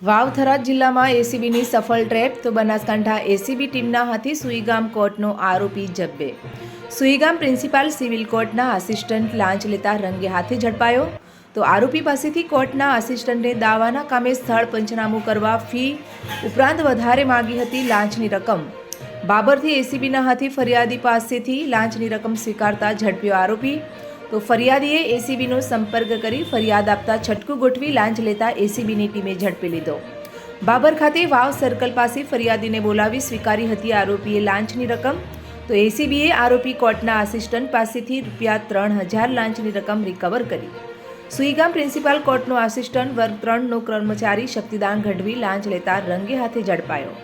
વાવ થરાદ જિલ્લામાં એસીબીની સફળ ટ્રેપ તો બનાસકાંઠા એસીબી ટીમના હાથી સુઈગામ કોર્ટનો આરોપી જબ્બે. સુઈગામ પ્રિન્સિપાલ સિવિલ કોર્ટના આસિસ્ટન્ટ લાંચ લેતા રંગે હાથે ઝડપાયો. તો આરોપી પાસેથી કોર્ટના આસિસ્ટન્ટે દાવાના કામે સ્થળ પંચનામું કરવા ફી ઉપરાંત વધારે માગી હતી લાંચની રકમ. બાબરથી એસીબીના હાથી ફરિયાદી પાસેથી લાંચની રકમ સ્વીકારતા ઝડપ્યો આરોપી. તો ફરિયાદીએ એસીબીનો સંપર્ક કરી ફરિયાદ આપતા છટકું ગોઠવી લાંચ લેતા એસીબીની ટીમે ઝડપી લીધો. બાબર ખાતે વાવ સર્કલ પાસે ફરિયાદીને બોલાવી સ્વીકારી હતી આરોપીએ લાંચની રકમ. તો એસીબીએ આરોપી કોર્ટના આસિસ્ટન્ટ પાસેથી રૂપિયા ત્રણ હજાર લાંચની રકમ રિકવર કરી. સુઈગામ પ્રિન્સિપાલ કોર્ટનો આસિસ્ટન્ટ વર્ગ ત્રણનો કર્મચારી શક્તિદાન ગઢવી લાંચ લેતા રંગે હાથે ઝડપાયો.